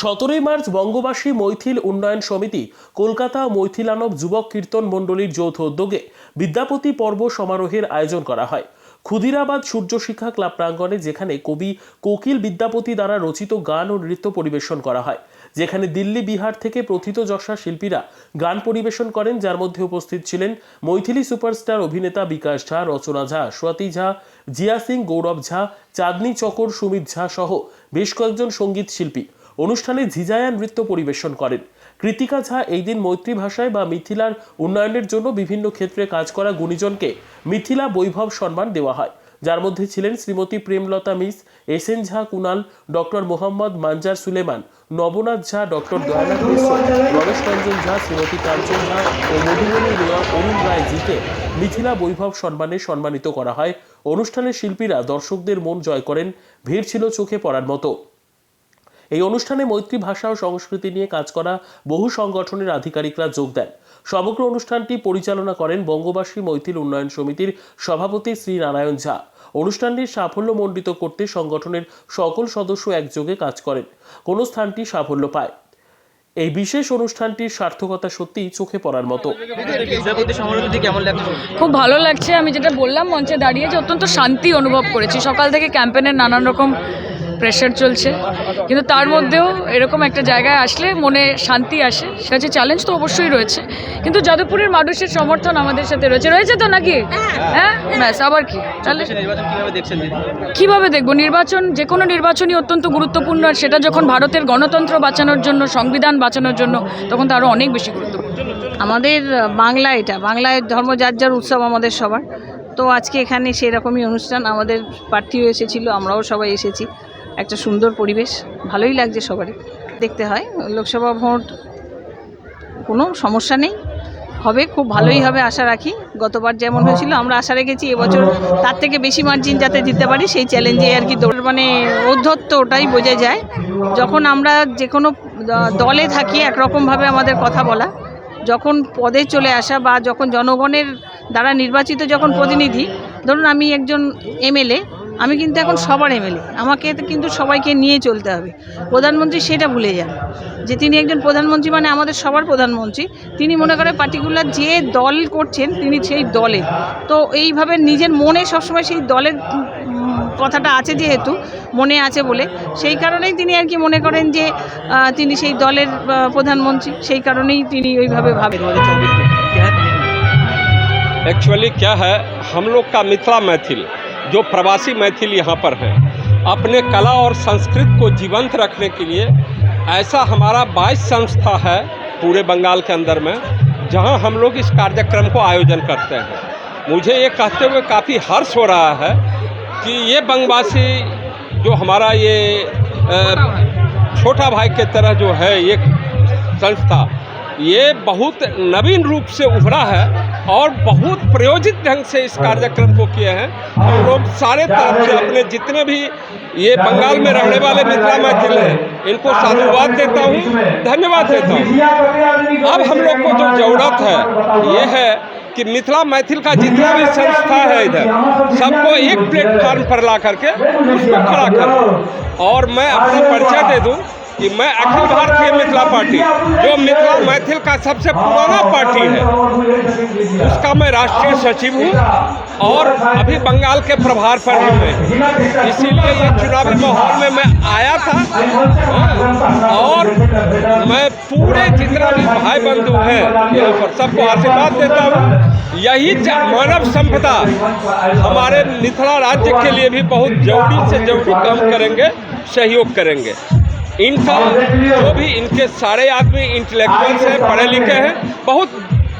সতেরোই মার্চ বঙ্গবাসী মৈথিল উন্নয়ন সমিতি, কলকাতা মৈথিলানব যুবক কীর্তন মণ্ডলীর যৌথ উদ্যোগে বিদ্যাপতি পর্ব সমারোহের আয়োজন করা হয়। ক্ষুদিরাবাদ সূর্য শিক্ষা ক্লাব প্রাঙ্গণে যেখানে কবি কোকিল বিদ্যাপতি দ্বারা রচিত গান ও নৃত্য পরিবেশন করা হয়। যেখানে দিল্লি, বিহার থেকে প্রথিতযশা শিল্পীরা গান পরিবেশন করেন, যার মধ্যে উপস্থিত ছিলেন মৈথিলি সুপারস্টার অভিনেতা বিকাশ ঝা, রচনা ঝা, স্বাতি ঝা, জিয়া সিং, গৌরব ঝা, চাঁদনি চকর, সুমিত ঝা সহ বেশ কয়েকজন সংগীত শিল্পী। অনুষ্ঠানে ঝিজায়া নৃত্য পরিবেশন করেন। কৃতিকা ঝা এই দিন মৈত্রী ভাষায় বা মিথিলার উন্নয়নের জন্য বিভিন্ন ক্ষেত্রে কাজ করা গুণীজনকে মিথিলা বৈভব সম্মান দেওয়া হয়। যার মধ্যে ছিলেন Shrimati Premlata miss, S N Jha Kunal, doctor Mohammad Manzar Suleman, Navnath Jha, doctor Dayanath Mishra, Ramesh Ranjan Jha, Shrimati Kanchan Jha ও মধুবনী মেয়র অরুণ রায় জিকে মিথিলা বৈভব সম্মানে সম্মানিত করা হয়। অনুষ্ঠানে শিল্পীরা দর্শকদের মন জয় করেন, ভিড় ছিল চোখে পড়ার মতো। এই অনুষ্ঠানে মৈত্রী ভাষা ও সংস্কৃতি নিয়ে কাজ করা বহু সংগঠনের আধিকারিকরা যোগ দেন। সমগ্র অনুষ্ঠানটি পরিচালনা করেন বঙ্গবাসী মৈথিল উন্নয়ন সমিতির সভাপতি শ্রী নারায়ণ ঝা। অনুষ্ঠানটির সাফল্যমণ্ডিত করতে সংগঠনের সকল সদস্য একযোগে কাজ করেন। কোনো স্থানটি সাফল্য পায়। এই বিশেষ অনুষ্ঠানটির সার্থকতা সত্যিই চোখে পড়ার মতো। কেমন লাগছে? খুব ভালো লাগছে। আমি যেটা বললাম মঞ্চে দাঁড়িয়ে যে অত্যন্ত শান্তি অনুভব করেছি। সকাল থেকে ক্যাম্পেনের নানান রকম প্রেশার চলছে। কিন্তু তার মধ্যেও এরকম একটা জায়গায় আসলে মনে শান্তি আসে। সেটা হচ্ছে চ্যালেঞ্জ তো অবশ্যই রয়েছে। কিন্তু যাদবপুরের মানুষের সমর্থন আমাদের সাথে রয়েছে। রয়েছে তো নাকি? হ্যাঁ? ব্যাস আবার কি? তাহলে নির্বাচন কীভাবে দেখছেন দিদি? কীভাবে দেখব? নির্বাচন যে কোনো নির্বাচনই অত্যন্ত গুরুত্বপূর্ণ। আর সেটা যখন ভারতের গণতন্ত্র বাঁচানোর জন্য সংবিধান বাঁচানোর জন্য তখন তো আরও অনেক বেশি গুরুত্বপূর্ণ। আমাদের বাংলা এটা। বাংলায় ধর্ম যার যার উৎসব আমাদের সবার। তো আজকে এখানে সেরকমই অনুষ্ঠান আমাদের প্রার্থীও এসেছিল আমরাও সবাই এসেছি। একটা সুন্দর পরিবেশ, ভালোই লাগছে সবারই। দেখতে হয়, লোকসভা ভোট কোনো সমস্যা নেই। হবে, খুব ভালোই হবে আশা রাখি। গতবার যেমন হয়েছিল, আমরা আশা রেখেছি এবছর তার থেকে বেশি মার্জিন যাতে দিতে পারি, সেই চ্যালেঞ্জে আর কি দৌড় মানে ঔদ্ধত্য ওটাই বোঝা যায়। যখন আমরা যে কোনো দলে থাকি, একরকমভাবে আমাদের কথা বলা, যখন পদে চলে আসা বা যখন জনগণের দ্বারা নির্বাচিত যখন প্রতিনিধি, ধরুন আমি একজন এমএলএ আমি কিন্তু এখন সবার এমএলএ আমাকে তো কিন্তু সবাইকে নিয়ে চলতে হবে প্রধানমন্ত্রী সেটা ভুলে যান যে তিনি একজন প্রধানমন্ত্রী মানে আমাদের সবার প্রধানমন্ত্রী তিনি মনে করে পার্টিকুলার যে দল করছেন তিনি সেই দলে তো এইভাবে নিজের মনে সবসময় সেই দলের উম, কথাটা আছে যেহেতু মনে আছে বলে সেই কারণেই তিনি আর কি মনে করেন যে আহ, তিনি সেই দলের আহ, প্রধানমন্ত্রী সেই কারণেই তিনি ওইভাবে ভাবেন एक्चुअली क्या है हम लोग का मिथिला मैथिल जो प्रवासी मैथिल यहाँ पर हैं, अपने कला और संस्कृति को जीवंत रखने के लिए ऐसा हमारा बाईस संस्था है पूरे बंगाल के अंदर में, जहाँ हम लोग इस कार्यक्रम को आयोजन करते हैं। मुझे ये कहते हुए काफ़ी हर्ष हो रहा है कि ये बंगवासी जो हमारा ये छोटा भाई के तरह जो है ये संस्था ये बहुत नवीन रूप से उभरा है और बहुत प्रयोजित ढंग से इस कार्यक्रम को किए हैं। हम लोग सारे तरफ़ से अपने जितने भी ये बंगाल में रहने वाले मिथिला मैथिल हैं, इनको साधुवाद देता हूँ, धन्यवाद देता हूँ। अब हम लोग को जो ज़रूरत है, ये है कि मिथिला मैथिल का जितना भी संस्था है इधर, सबको एक प्लेटफार्म पर ला करके उसको खड़ा करें। और मैं अपना परिचय दे दूँ कि मैं अखिल भारतीय मिथिला पार्टी जो मिथिला मैथिल का सबसे पुराना पार्टी है उसका मैं राष्ट्रीय सचिव हूँ और अभी बंगाल के प्रभार पर हूँ मैं। इसीलिए ये चुनावी माहौल में मैं आया था हाँ, और मैं पूरे जितना भी भाई बंधु हैं यहाँ पर सबको आशीर्वाद देता हूँ। यही मानव संपदा हमारे मिथिला राज्य के लिए भी बहुत ज़रूरी से ज़रूरी काम करेंगे सहयोग करेंगे। इनका जो भी इनके सारे आदमी इंटेलेक्चुअल्स हैं पढ़े लिखे हैं, बहुत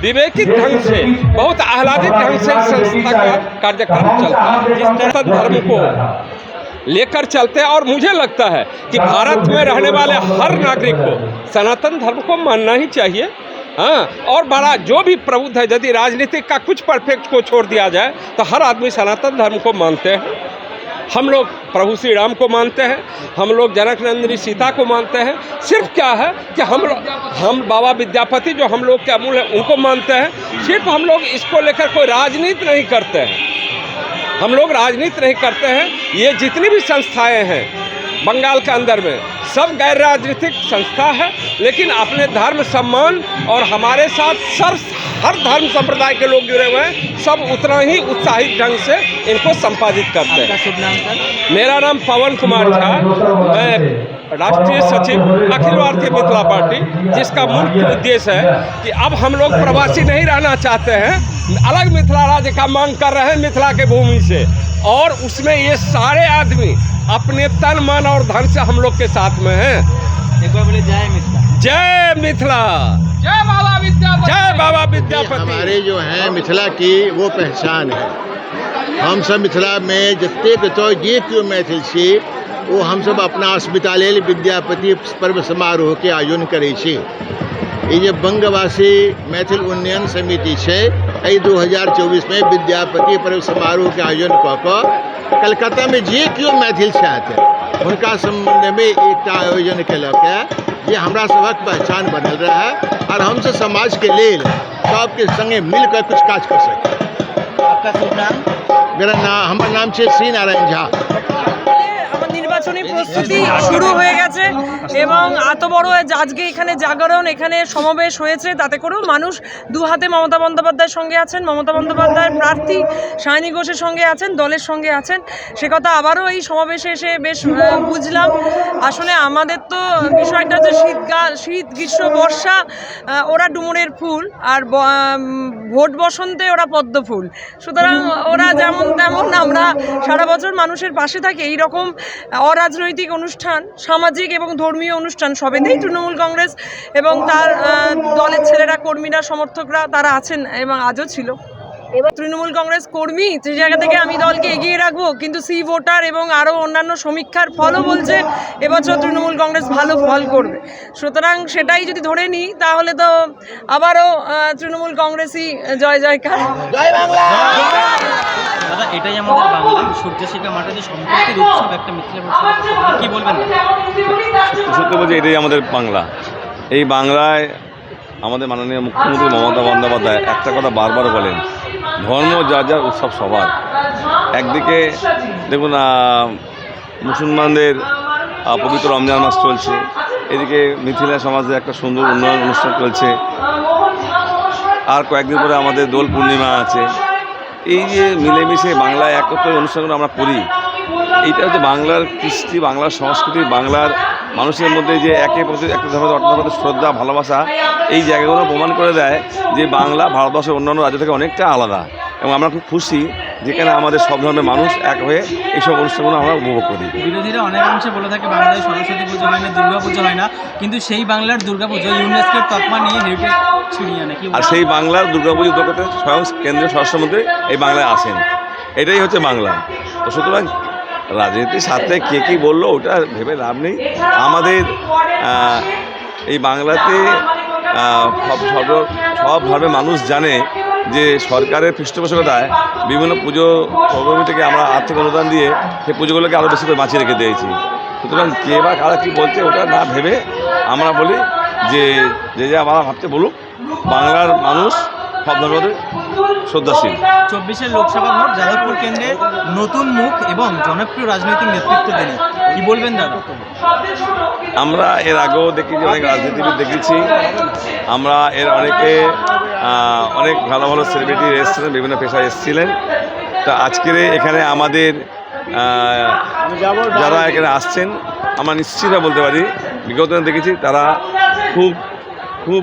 विवेकित ढंग से, बहुत आह्लादित ढंग से संस्था का कार्यक्रम चलता है। जिस तरह धर्म को लेकर चलते हैं, और मुझे लगता है कि भारत में रहने वाले हर नागरिक को, सनातन धर्म को मानना ही चाहिए। हाँ और बड़ा जो भी प्रबुद्ध है, यदि राजनीतिक का कुछ परफेक्ट को छोड़ दिया जाए तो हर आदमी सनातन धर्म को मानते हैं। हम लोग प्रभु श्री राम को मानते हैं, हम लोग जनक नंदिनी सीता को मानते हैं। सिर्फ़ क्या है कि हम हम बाबा विद्यापति जो हम लोग के अमूल हैं, उनको मानते हैं। सिर्फ़ हम लोग इसको लेकर कोई राजनीति नहीं करते हैं। हम लोग राजनीति नहीं करते हैं। ये जितनी भी संस्थाएँ हैं, बंगाल के अंदर में, सब गैर राजनीतिक संस्था है, लेकिन अपने धर्म सम्मान और हमारे साथ सर हर धर्म संप्रदाय के लोग जुड़े हुए हैं सब उतना ही उत्साहित ढंग से इनको संपादित करते हैं। मेरा नाम पवन कुमार झा मैं राष्ट्रीय सचिव अखिल भारतीय मिथिला पार्टी जिसका मुख्य उद्देश्य है कि अब हम लोग प्रवासी नहीं रहना चाहते हैं अलग मिथिला राज्य का मांग कर रहे हैं मिथिला के भूमि से। और उसमें ये सारे आदमी अपने तन मन और धन से हम लोग के साथ में हैं। जय मिथिला। जय मिथिला। जय बाबा विद्यापति। जय बाबा विद्यापति। हमारे जो हैं मिथिला की वो पहचान है। हम सब मिथिला में जते कतो जे क्यों मैथिल छी वो हम सब अपना अस्पताल विद्यापति पर्व समारोह के आयोजन करै छी जे बंगवासी मैथिल उन्नयन समिति छै एहि 2024 में विद्यापति पर्व समारोह के आयोजन कऽ कऽ कलकत्ता में जे केओ मैथिल छथि हुनका सम्बन्धमे एकटा आयोजन केलक ये हमारा सबक पहचान बनल रहा है और हमसे समाज के लिए सबके संगे मिलकर कुछ काज कर सकते आपका नाम? मेरा नाम हमारा नाम है श्री नारायण झा। নির্বাচনী প্রস্তুতি শুরু হয়ে গেছে এবং এত বড় আজকে এখানে জাগরণ এখানে সমাবেশ হয়েছে। তাতে করেও মানুষ দু হাতে মমতা বন্দ্যোপাধ্যায়ের সঙ্গে আছেন। মমতা বন্দ্যোপাধ্যায়ের প্রার্থী সায়নী ঘোষের সঙ্গে আছেন দলের সঙ্গে আছেন। সে কথা আবারও এই সমাবেশে এসে বেশ বুঝলাম। আসলে আমাদের তো বিষয়টা হচ্ছে শীতকাল শীত গ্রীষ্ম বর্ষা ওরা ডুমুরের ফুল আর ভোট বসন্তে ওরা পদ্ম ফুল। সুতরাং ওরা যেমন তেমন আমরা সারা বছর মানুষের পাশে থাকি। এই রকম অরাজনৈতিক অনুষ্ঠান, সামাজিক এবং ধর্মীয় অনুষ্ঠান সবেতেই তৃণমূল কংগ্রেস এবং তার দলের ছেলেরা, কর্মীরা, সমর্থকরা তারা আছেন এবং আজও ছিল। এবার তৃণমূল কংগ্রেস কর্মী যে জায়গা থেকে আমি দলকে এগিয়ে রাখব কিন্তু সি ভোটার এবং আরও অন্যান্য সমীক্ষার ফলও বলছে এবছর তৃণমূল কংগ্রেস ভালো ফল করবে। সুতরাং সেটাই যদি ধরে নিই তাহলে তো আবারও তৃণমূল কংগ্রেসই জয় জয়কার। দাদা এটাই আমাদের বাংলা। সূর্যশিখা মাঠে যে সম্পর্কের উৎসব একটা মিথিলা কি বলবেন? সত্যি বলছি এটাই আমাদের বাংলা। এই বাংলায় আমাদের মাননীয় মুখ্যমন্ত্রী মমতা বন্দ্যোপাধ্যায় একটা কথা বারবার বলেন ধর্ম, যা যার উৎসব সবার। একদিকে দেখুন মুসলমানদের পবিত্র রমজান মাস চলছে। এদিকে মিথিলা সমাজে একটা সুন্দর উন্নয়ন অনুষ্ঠান চলছে। আর কয়েকদিন পরে আমাদের দোল পূর্ণিমা আছে। এই যে মিলেমিশে বাংলায় একত্র অনুষ্ঠানগুলো আমরা করি, এইটা হচ্ছে বাংলার কৃষ্টি, বাংলার সংস্কৃতি, বাংলার মানুষের মধ্যে যে একে প্রতি একটা ধরনের অর্থনৈতিক শ্রদ্ধা ভালোবাসা এই জায়গাগুলো প্রমাণ করে দেয় যে বাংলা ভারতবর্ষের অন্যান্য রাজ্য থেকে অনেকটা আলাদা। এবং আমরা খুব খুশি যেখানে আমাদের সব ধরনের মানুষ এক হয়ে এইসব অনুষ্ঠানগুলো আমরা উপভোগ করি। বিরোধীরা অনেকাংশে বলে থাকে বাংলায় সরস্বতী পুজো হয় না দুর্গা পুজো হয় না। কিন্তু সেই বাংলার দুর্গা পুজো ইউনেস্কোর তকমা নিয়ে হেরিটেজ ছিনিয়ে আনে কি আর সেই বাংলার দুর্গাপুজো উদ্যোগ করতে স্বয়ং কেন্দ্রীয় স্বরাষ্ট্রমন্ত্রী এই বাংলায় আসেন। এটাই হচ্ছে বাংলা। তো সুতরাং রাজনীতির সাথে কে কী বলল ওটা ভেবে লাভ নেই। আমাদের এই বাংলাতে সব সর্ব, সব ধর্মের মানুষ জানে যে সরকারের পৃষ্ঠপোষকতায় বিভিন্ন পুজো প্রকল্প থেকে আমরা আর্থিক অনুদান দিয়ে সেই পুজোগুলোকে আরও বেশি করে বাঁচিয়ে রেখে দিয়েছি। সুতরাং কে বা কারা কী বলছে ওটা না ভেবে আমরা বলি যে যে যা আমরা ভাবতে বলুক। বাংলার মানুষ ধর্মের শ্রদ্ধাশীল। চব্বিশের লোকসভা ভোট যাদবপুর কেন্দ্রে নতুন মুখ এবং জনপ্রিয় রাজনৈতিক নেতৃত্ব দিনে কি বলবেন দাদা? আমরা এর আগেও দেখেছি অনেক রাজনীতিবিদ দেখেছি। আমরা এর অনেকে অনেক ভালো ভালো সেলিব্রিটি এসেছিলেন বিভিন্ন পেশায় এসেছিলেন। তা আজকের এখানে আমাদের যারা এখানে আসছেন আমরা নিশ্চিতভাবে বলতে পারি বিগত দেখেছি তারা খুব খুব